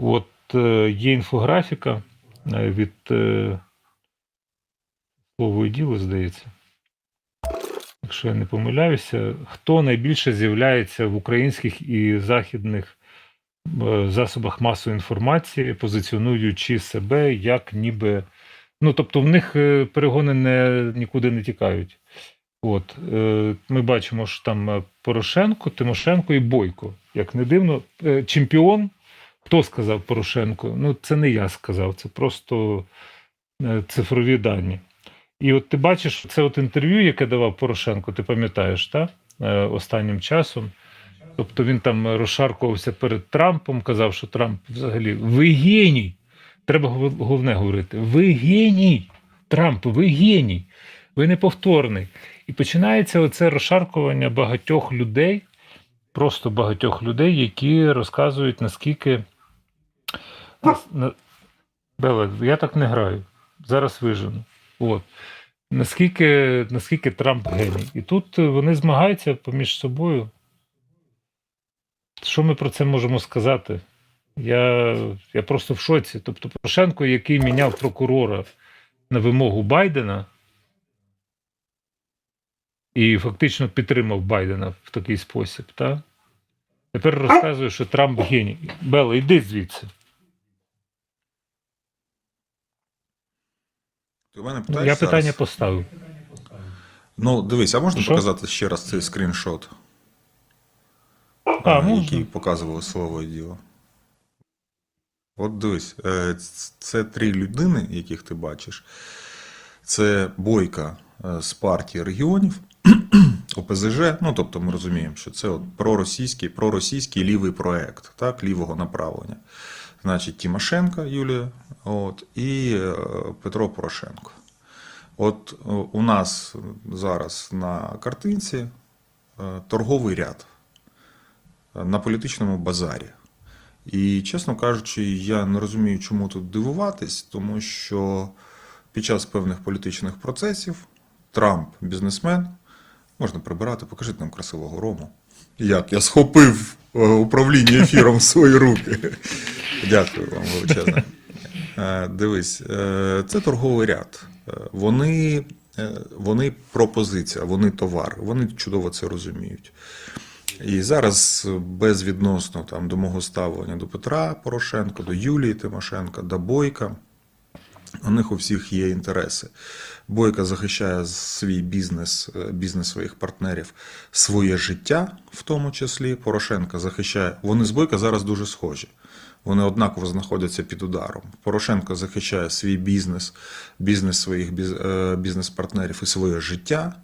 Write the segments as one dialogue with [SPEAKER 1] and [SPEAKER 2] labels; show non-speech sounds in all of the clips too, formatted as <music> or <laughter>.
[SPEAKER 1] От е, є інфографіка е, від е, слово і діло, здається. Якщо я не помиляюся, хто найбільше з'являється в українських і західних засобах масової інформації, позиціонуючи себе як ніби. Ну, тобто, в них перегони не, нікуди не тікають. От, ми бачимо, що там Порошенко, Тимошенко і Бойко. Як не дивно, чемпіон. Хто сказав Порошенко? Ну, це не я сказав, це просто е, цифрові дані. І от ти бачиш, це от інтерв'ю, яке давав Порошенко, ти пам'ятаєш, так? Е, останнім часом. Тобто він там розшаркувався перед Трампом, казав, що Трамп взагалі ви геній. Треба головне говорити: ви геній. Трамп, ви геній, ви неповторний. І починається оце розшаркування багатьох людей, просто багатьох людей, які розказують, наскільки. Нас- Бела, я так не граю. Зараз вижену. От. Наскільки, наскільки Трамп геній. І тут вони змагаються поміж собою. Що ми про це можемо сказати? Я, я просто в шоці. Тобто, Порошенко, який міняв прокурора на вимогу Байдена, і фактично підтримав Байдена в такий спосіб, так? Тепер розказує, що Трамп геній. Бела, йди звідси.
[SPEAKER 2] Ти мене
[SPEAKER 1] Ну,
[SPEAKER 2] питаєш
[SPEAKER 1] я
[SPEAKER 2] зараз?
[SPEAKER 1] питання поставив.
[SPEAKER 2] Ну, дивись, а можна
[SPEAKER 1] Що?
[SPEAKER 2] показати ще раз цей скріншот,
[SPEAKER 1] А,
[SPEAKER 2] е,
[SPEAKER 1] можна.
[SPEAKER 2] який показували слово і діло? От дивись, е, ц- це три людини, яких ти бачиш. Це Бойка е, з партії регіонів, <clears throat> ОПЗЖ. Ну, тобто ми розуміємо, що це от проросійський, проросійський лівий проект, так, лівого направлення. Значить, Тимошенко Юлія от, і е, Петро Порошенко. От е, у нас зараз на картинці е, торговий ряд на політичному базарі. І, чесно кажучи, я не розумію, чому тут дивуватись, тому що під час певних політичних процесів Трамп, бізнесмен, можна прибирати, покажіть нам красивого рому. Як я схопив управління ефіром в свої руки. Дякую вам величезне. Е, Дивись, е, це торговий ряд. Е, Вони, вони пропозиція, вони товар. Вони чудово це розуміють. І зараз безвідносно там, до мого ставлення до Петра Порошенка, до Юлії Тимошенка, до Бойка. У них у всіх є інтереси. Бойка захищає свій бізнес, бізнес своїх партнерів, своє життя, в тому числі. Порошенка захищає. Вони з Бойка зараз дуже схожі. Вони однаково знаходяться під ударом. Порошенко захищає свій бізнес, бізнес своїх е, бізнес-партнерів і своє життя.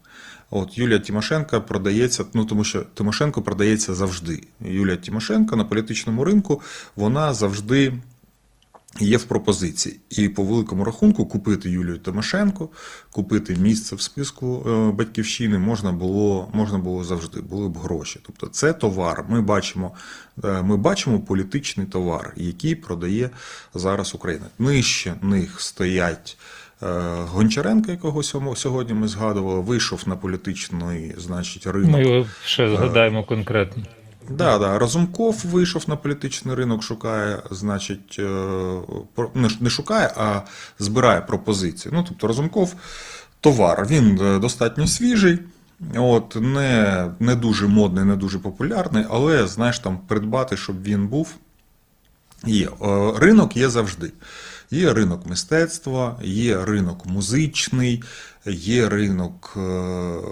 [SPEAKER 2] От Юлія Тимошенко продається, ну тому що Тимошенко продається завжди. Юлія Тимошенко на політичному ринку вона завжди є в пропозиції. І по великому рахунку купити Юлію Тимошенко, купити місце в списку е, батьківщини можна було, можна було завжди, були б гроші. Тобто це товар. Ми бачимо, е, ми бачимо політичний товар, який продає зараз Україна. Нижче них стоять. е, Гончаренко, якого сьогодні ми згадували, вийшов на політичний, значить, ринок.
[SPEAKER 1] Ми його ще згадаємо конкретно.
[SPEAKER 2] Да, да. Разумков вийшов на політичний ринок, шукає, значить, е, не шукає, а збирає пропозиції. Ну, тобто Разумков товар, він е, достатньо свіжий, от, не, не дуже модний, не дуже популярний, але, знаєш, там придбати, щоб він був, є. Е, Ринок є завжди. Є ринок мистецтва, є ринок музичний, є ринок, е,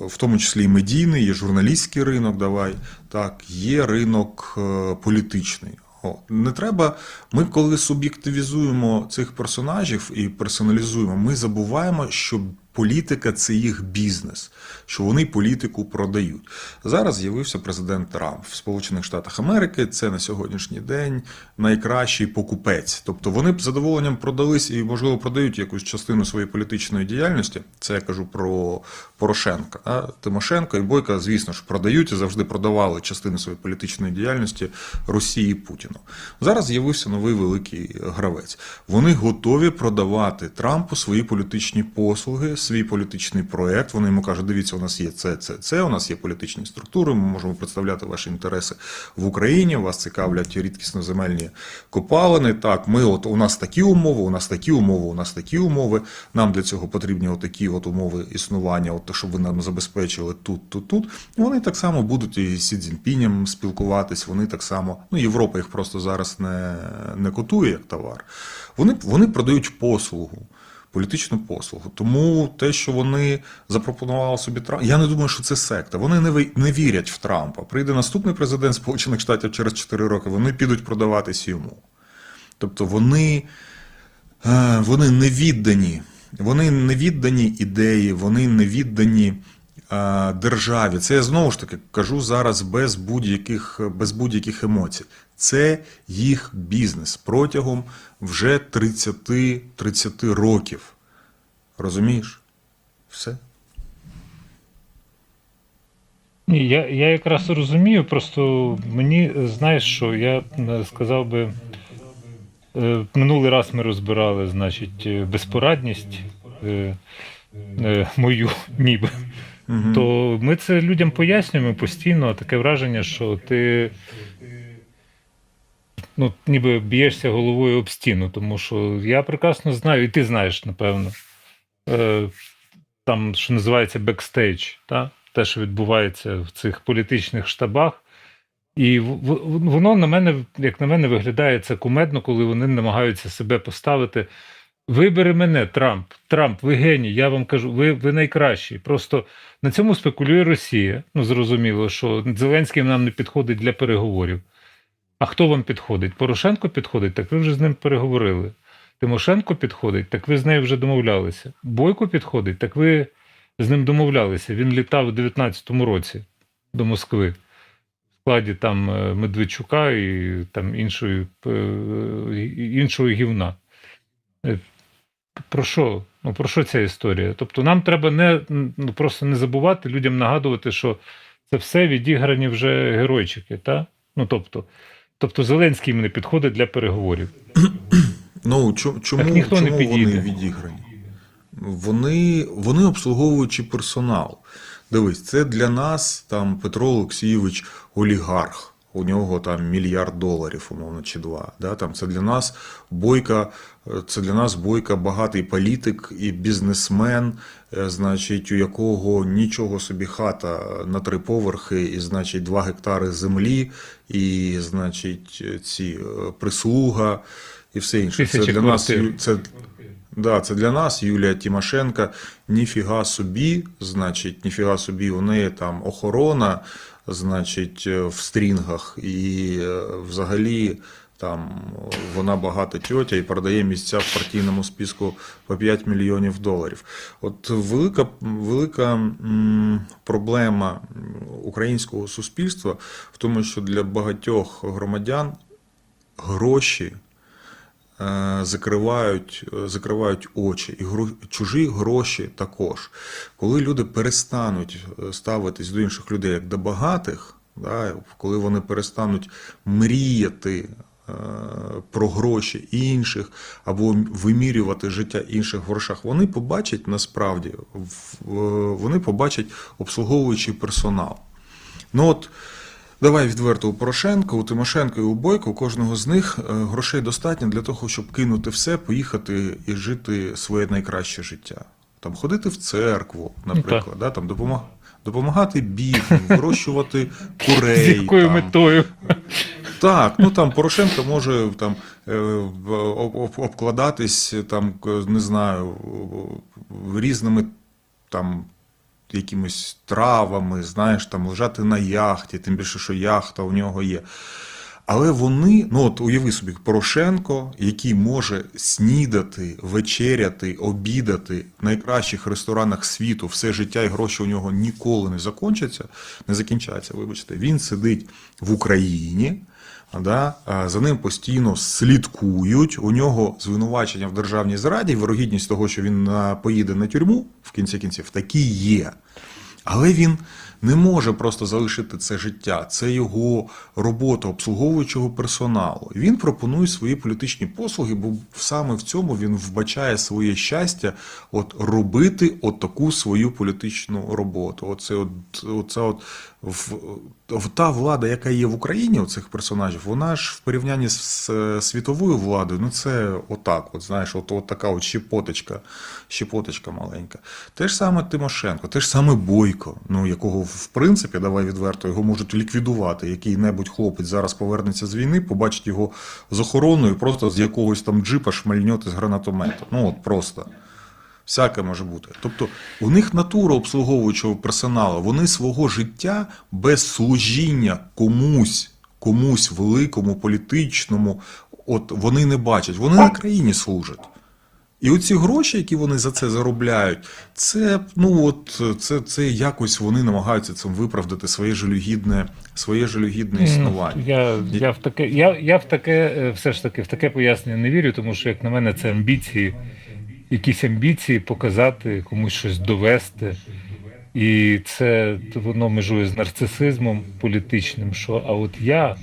[SPEAKER 2] в тому числі і медійний, є журналістський ринок, давай, так, є ринок е, політичний. О, не треба. Ми, коли суб'єктивізуємо цих персонажів і персоналізуємо, ми забуваємо, що політика це їх бізнес, що вони політику продають. Зараз з'явився президент Трамп в Сполучених Штатах Америки. Це на сьогоднішній день найкращий покупець. Тобто вони б задоволенням продались і, можливо, продають якусь частину своєї політичної діяльності. Це я кажу про Порошенка. А Тимошенко і Бойка, звісно ж, продають і завжди продавали частини своєї політичної діяльності Росії і Путіну. Зараз з'явився новий великий гравець. Вони готові продавати Трампу свої політичні послуги, свій політичний проект. Вони йому кажуть: дивіться, у нас є це, це, це. У нас є політичні структури. Ми можемо представляти ваші інтереси в Україні. Вас цікавлять рідкісноземельні копалини. Так, ми от у нас такі умови, у нас такі умови, у нас такі умови. Нам для цього потрібні отакі от умови існування, от щоб ви нам забезпечили тут, тут, тут. І вони так само будуть і з Цзіньпінем спілкуватись. Вони так само, ну Європа їх просто зараз не, не котує як товар. Вони, вони продають послугу. Політичну послугу. Тому те, що вони запропонували собі Трамп, я не думаю, що це секта. Вони не, не вірять в Трампа. Прийде наступний президент Сполучених Штатів через 4 роки, вони підуть продаватись йому. Тобто вони, е, вони не віддані. Вони не віддані ідеї, вони не віддані державі. Це я знову ж таки кажу зараз без будь-яких, без будь-яких емоцій. Це їх бізнес протягом вже 30-30 років. Розумієш? Все.
[SPEAKER 1] Ні, я, я якраз розумію, просто мені знаєш що, я е, сказав би, е, минулий раз ми розбирали, значить, е, безпорадність е, е, мою, ніби. То ми це людям пояснюємо постійно, таке враження, що ти ну, ніби б'єшся головою об стіну, тому що я прекрасно знаю, і ти знаєш, напевно, е, там, що називається бекстейдж, та? те, що відбувається в цих політичних штабах. І воно на мене, як на мене, виглядає це кумедно, коли вони намагаються себе поставити. Вибери мене, Трамп. Трамп, ви геній, я вам кажу, ви, ви найкращий. Просто на цьому спекулює Росія. Ну, зрозуміло, що Зеленський нам не підходить для переговорів. А хто вам підходить? Порошенко підходить, так ви вже з ним переговорили. Тимошенко підходить, так ви з нею вже домовлялися. Бойко підходить, так ви з ним домовлялися. Він літав у 19-му році до Москви складі там е, Медведчука і там іншої, е, іншого гівна. Про що? Ну про що ця історія? Тобто нам треба не ну, просто не забувати людям нагадувати, що це все відіграні вже геройчики, та? Ну тобто, тобто Зеленський не підходить для переговорів. <clears throat>
[SPEAKER 2] Ну, чому, чому,
[SPEAKER 1] Так ніхто не
[SPEAKER 2] чому вони відіграні? Вони, вони обслуговуючий персонал. Дивись, це для нас там Петро Олексійович олігарх. У нього там мільярд доларів, умовно, чи два. Да? Там, це для нас бойка, це для нас бойка багатий політик і бізнесмен, е, значить, у якого нічого собі хата на три поверхи, і, значить, два гектари землі, і, значить, ці е, прислуга і все інше. Це для нас це, да, це для нас Юлія Тимошенка. Ніфіга собі, значить, ніфіга собі, у неї там охорона, значить, е, в стрінгах, і е, взагалі. Там вона багата тьотя і продає місця в партійному списку по 5 мільйонів доларів. От велика, велика проблема українського суспільства в тому, що для багатьох громадян гроші закривають, е, закривають очі, і чужі гроші також. Коли люди перестануть е, ставитись до інших людей як до багатих, да, коли вони перестануть мріяти е, про гроші інших або вимірювати життя інших грошах, вони побачать насправді вони побачать обслуговуючий персонал. Ну от давай відверто у Порошенка, у Тимошенка і у Бойко, у кожного з них е, грошей достатньо для того, щоб кинути все, поїхати і жити своє найкраще життя. Там ходити в церкву, наприклад, да, там допомаг... допомагати бідним, вирощувати <laughs>
[SPEAKER 1] З
[SPEAKER 2] курей.
[SPEAKER 1] якою
[SPEAKER 2] там.
[SPEAKER 1] метою?
[SPEAKER 2] Так, ну там Порошенко може там е, обкладатись там, не знаю, різними там якимись травами, знаєш, там лежати на яхті, тим більше, що яхта у нього є. Але вони, ну от уяви собі, Порошенко, який може снідати, вечеряти, обідати в найкращих ресторанах світу, все життя і гроші у нього ніколи не закінчаться, не закінчаться, вибачте, він сидить в Україні. Да, за ним постійно слідкують. У нього звинувачення в державній зраді, вирогідність того, що він поїде на тюрму в кінці кінців, такі є. Але він не може просто залишити це життя. Це його робота обслуговуючого персоналу. Він пропонує свої політичні послуги, бо саме в цьому він вбачає своє щастя, от робити от таку свою політичну роботу. Оце от, оце от в, та влада, яка є в Україні, у цих персонажів, вона ж в порівнянні з світовою владою, ну це отак, от знаєш, от, от така от щепоточка, щепоточка маленька. Те ж саме Тимошенко, те ж саме Бойко, ну якого в принципі, давай відверто, його можуть ліквідувати. Який-небудь хлопець зараз повернеться з війни, побачить його з охороною, просто з якогось там джипа шмальньоти з гранатомета. Ну от просто. Всяке може бути. Тобто у них натура обслуговуючого персоналу, вони свого життя без служіння комусь, комусь великому, політичному, от вони не бачать. Вони на країні служать. І оці гроші, які вони за це заробляють, це ну от це, це якось вони намагаються цим виправдати своє жалюгідне, своє жалюгідне існування.
[SPEAKER 1] Я, я, в таке, я, я в таке, е, все ж таки, в таке пояснення не вірю, тому що, як на мене, це амбіції, якісь амбіції показати, комусь щось довести. І це воно межує з нарцисизмом політичним. Що а от я,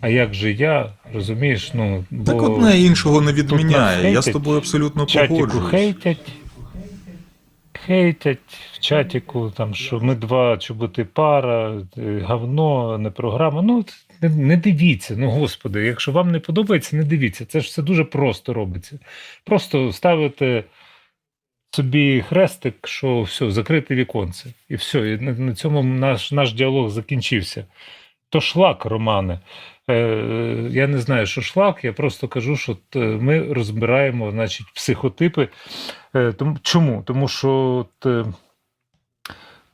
[SPEAKER 1] а як же я, розумієш? Ну,
[SPEAKER 2] Так одне іншого не відміняє.
[SPEAKER 1] нас
[SPEAKER 2] Я з тобою абсолютно погоджуюсь.
[SPEAKER 1] хейтять, хейтять в чатіку, там, що ми два чоботи пара, е, говно, не програма. Ну, не, не дивіться, ну господи, якщо вам не подобається, не дивіться. Це ж все дуже просто робиться. Просто ставите собі хрестик, що все, закрите віконце. І все. І на, на цьому наш, наш діалог закінчився. То шлак, Романе. Е, е, я не знаю, що шлак, я просто кажу, що т- ми розбираємо значить, психотипи. Е, тому, чому? Тому що, от, е,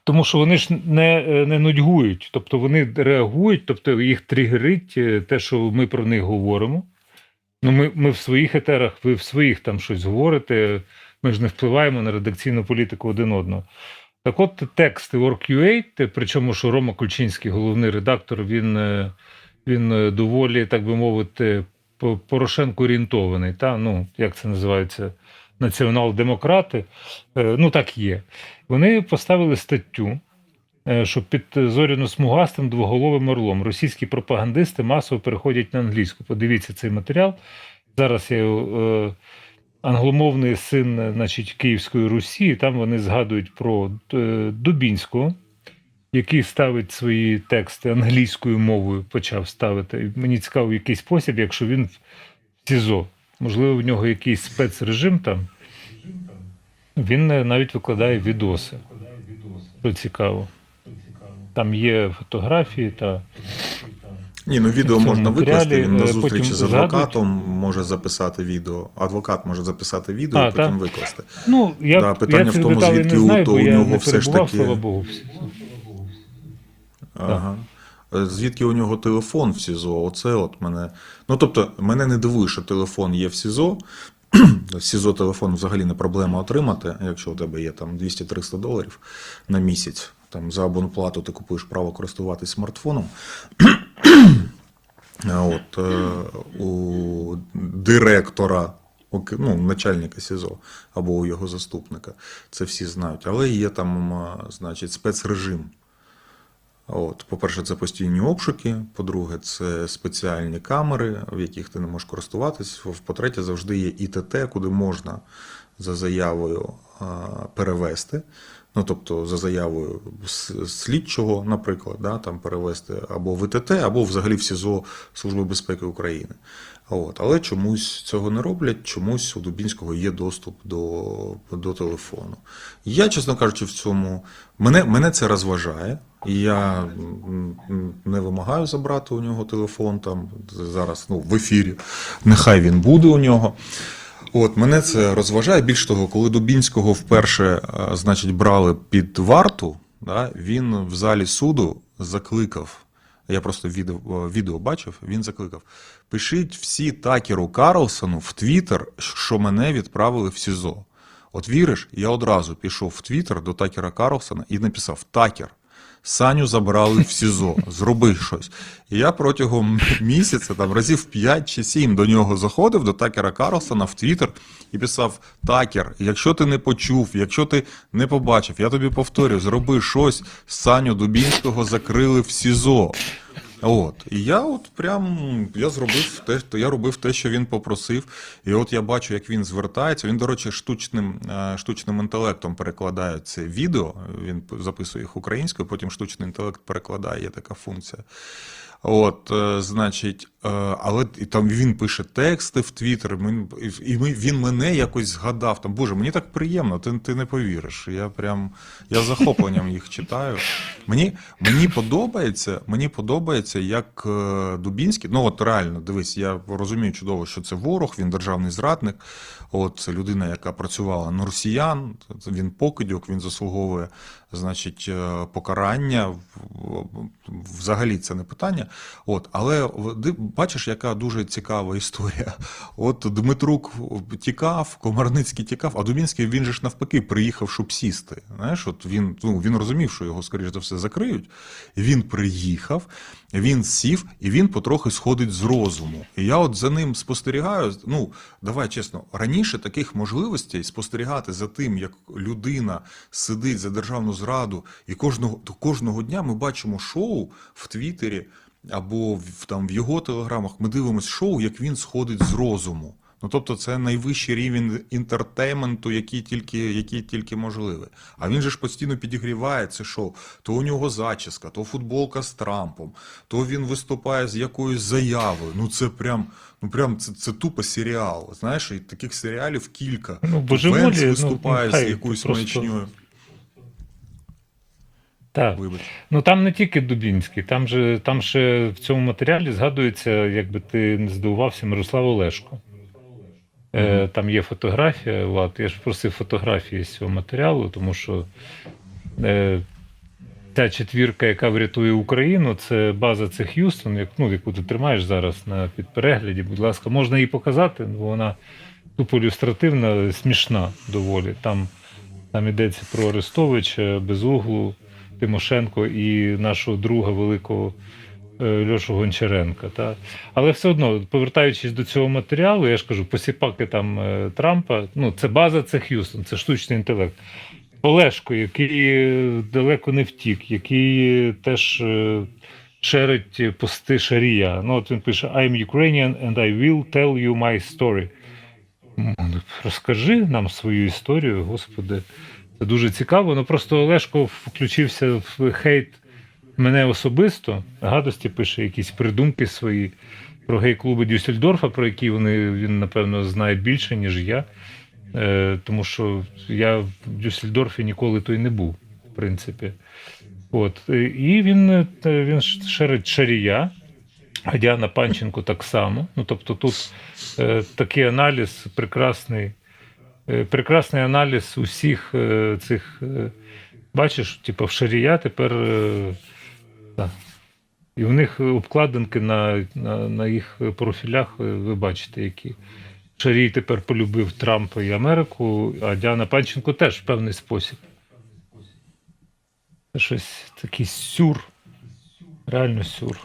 [SPEAKER 1] тому що вони ж не, е, не нудьгують, тобто вони реагують, тобто їх тригерить е, те, що ми про них говоримо. Ну, ми, ми в своїх етерах, ви в своїх там щось говорите. Ми ж не впливаємо на редакційну політику один одного. Так от тексти Work.ua, причому що Рома Кульчинський, головний редактор, він, е, він доволі, так би мовити, по- Порошенко орієнтований. Та? Ну, як це називається? Націонал-демократи. Е, Ну, так є. Вони поставили статтю, е, що під зоряно-смугастим двоголовим орлом російські пропагандисти масово переходять на англійську. Подивіться цей матеріал. Зараз я е, англомовний син, значить, Київської Русі. Там вони згадують про Дубінського, який ставить свої тексти англійською мовою, почав ставити. Мені цікаво, в який спосіб, якщо він в СІЗО. Можливо, в нього якийсь спецрежим там. Він е, навіть викладає відоси. Що цікаво. Там є фотографії та
[SPEAKER 2] Ні, ну відео можна викласти. Він на
[SPEAKER 1] е,
[SPEAKER 2] зустрічі з
[SPEAKER 1] згадують.
[SPEAKER 2] адвокатом може записати відео. Адвокат може записати відео,
[SPEAKER 1] А,
[SPEAKER 2] і потім
[SPEAKER 1] так.
[SPEAKER 2] викласти.
[SPEAKER 1] Ну, я,
[SPEAKER 2] Да, питання
[SPEAKER 1] я
[SPEAKER 2] в тому, звідки
[SPEAKER 1] не
[SPEAKER 2] у-
[SPEAKER 1] знаю,
[SPEAKER 2] то у нього все ж таки-
[SPEAKER 1] слава Богу.
[SPEAKER 2] Ага. Е, Звідки у нього телефон в СІЗО? Оце от мене. Ну тобто, мене не дивує, що телефон є в СІЗО. <clears throat> В СІЗО телефон взагалі не проблема отримати, якщо у тебе є там 200-300 доларів на місяць. Там за абонплату ти купуєш право користуватись смартфоном. <clears throat> От, е, у директора, ну, начальника СІЗО або у його заступника. Це всі знають. Але є там, значить, спецрежим. От, по-перше, це постійні обшуки. По-друге, це спеціальні камери, в яких ти не можеш користуватись. По-третє, завжди є ІТТ, куди можна за заявою перевести. Ну, тобто, за заявою слідчого, наприклад, да, там перевести або в ІТТ, або взагалі в СІЗО Служби безпеки України. От, але чомусь цього не роблять, чомусь у Дубінського є доступ до, до телефону. Я, чесно кажучи, в цьому мене, мене це розважає. Я не вимагаю забрати у нього телефон там зараз ну, в ефірі. Нехай він буде у нього. От мене це розважає. Більш того, коли Дубінського вперше, е, значить, брали під варту, да, він в залі суду закликав. Я просто відео, відео бачив, він закликав. Пишіть всі Такеру Карлсону в Твіттер, що мене відправили в СІЗО. От віриш, я одразу пішов в Твіттер до Такера Карлсона і написав: Такер, Саню забрали в СІЗО, зроби щось. І я протягом місяця, там разів 5 чи 7 до нього заходив, до Такера Карлсона в Твіттер і писав: Такер, якщо ти не почув, якщо ти не побачив, я тобі повторю, зроби щось, Саню Дубінського закрили в СІЗО. От, і я от прям я зробив те, я робив те, що він попросив. І от я бачу, як він звертається. Він, до речі, штучним, е, штучним інтелектом перекладає це відео. Він записує їх українською, потім штучний інтелект перекладає, є така функція. От, е, значить, е, але і там він пише тексти в Твіттер, і він мене якось згадав. Там, Боже, мені так приємно, ти, ти не повіриш. Я прям я захопленням їх читаю. Мені, мені подобається, мені подобається, як е, Дубінський. Ну от реально, дивись, я розумію чудово, що це ворог, він державний зрадник. От це людина, яка працювала на росіян. Він покидьок, він заслуговує, значить, покарання. Взагалі це не питання. От, але бачиш, яка дуже цікава історія. От Дмитрук тікав, Комарницький тікав, а Дубінський він же ж навпаки приїхав, щоб сісти. Знаєш, от він, ну, він розумів, що його, скоріш за все, закриють. Він приїхав, він сів, і він потрохи сходить з розуму. І я от за ним спостерігаю. Ну, давай чесно, раніше таких можливостей спостерігати за тим, як людина сидить за державну зраду, і кожного, кожного дня ми бачимо шоу в Твіттері або в, там, в його телеграмах. Ми дивимося шоу, як він сходить з розуму. Ну, тобто, це найвищий рівень інтертейменту, який тільки, який тільки можливий. А він же ж постійно підігріває це шоу. То у нього зачіска, то футболка з Трампом, то він виступає з якоюсь заявою. Ну це прям, ну прям це, це тупо серіал. Знаєш, і таких серіалів кілька.
[SPEAKER 1] Ну,
[SPEAKER 2] То
[SPEAKER 1] божеволі,
[SPEAKER 2] Венц
[SPEAKER 1] ну,
[SPEAKER 2] виступає з якоюсь
[SPEAKER 1] просто-
[SPEAKER 2] маячньою.
[SPEAKER 1] Так.
[SPEAKER 2] Вибач.
[SPEAKER 1] Ну там не тільки Дубінський, там же там ще в цьому матеріалі згадується, якби ти не здивувався, Мирослав Олешко. Е, там є фотографія, Влад. Я ж просив фотографії з цього матеріалу, тому що е, та четвірка, яка врятує Україну, це база це Х'юстон, як, ну, яку ти тримаєш зараз на підперегляді. Будь ласка, можна її показати, бо вона тупо ілюстративна, смішна доволі. Там, там йдеться про Арестовича, Безуглу, Тимошенко і нашого друга великого е, Льошу Гончаренка. Та. Але все одно, повертаючись до цього матеріалу, я ж кажу, посіпаки там е, Трампа, ну, це база, це Х'юстон, це штучний інтелект. Олешко, який е, далеко не втік, який теж шерить пости Шарія. Ну, от він пише: I'm Ukrainian and I will tell you my story. Розкажи нам свою історію, господи. Це дуже цікаво. Ну просто Олешко включився в хейт мене особисто. Гадості пише якісь придумки свої про гей-клуби Дюссельдорфа, про які вони, він, напевно, знає більше, ніж я. Е, тому що я в Дюссельдорфі ніколи той не був, в принципі. От. І він, е, він шерить шарія, а Діана Панченко так само. Ну, тобто тут е, такий аналіз прекрасний. Е, Прекрасний аналіз усіх е, цих. е, Бачиш, типу, в Шарія тепер. та. І в них обкладинки на, на, на їх профілях, ви бачите, які. Шарій тепер полюбив Трампа і Америку, а Діана Панченко теж в певний спосіб. Це щось такий сюр. Реально сюр.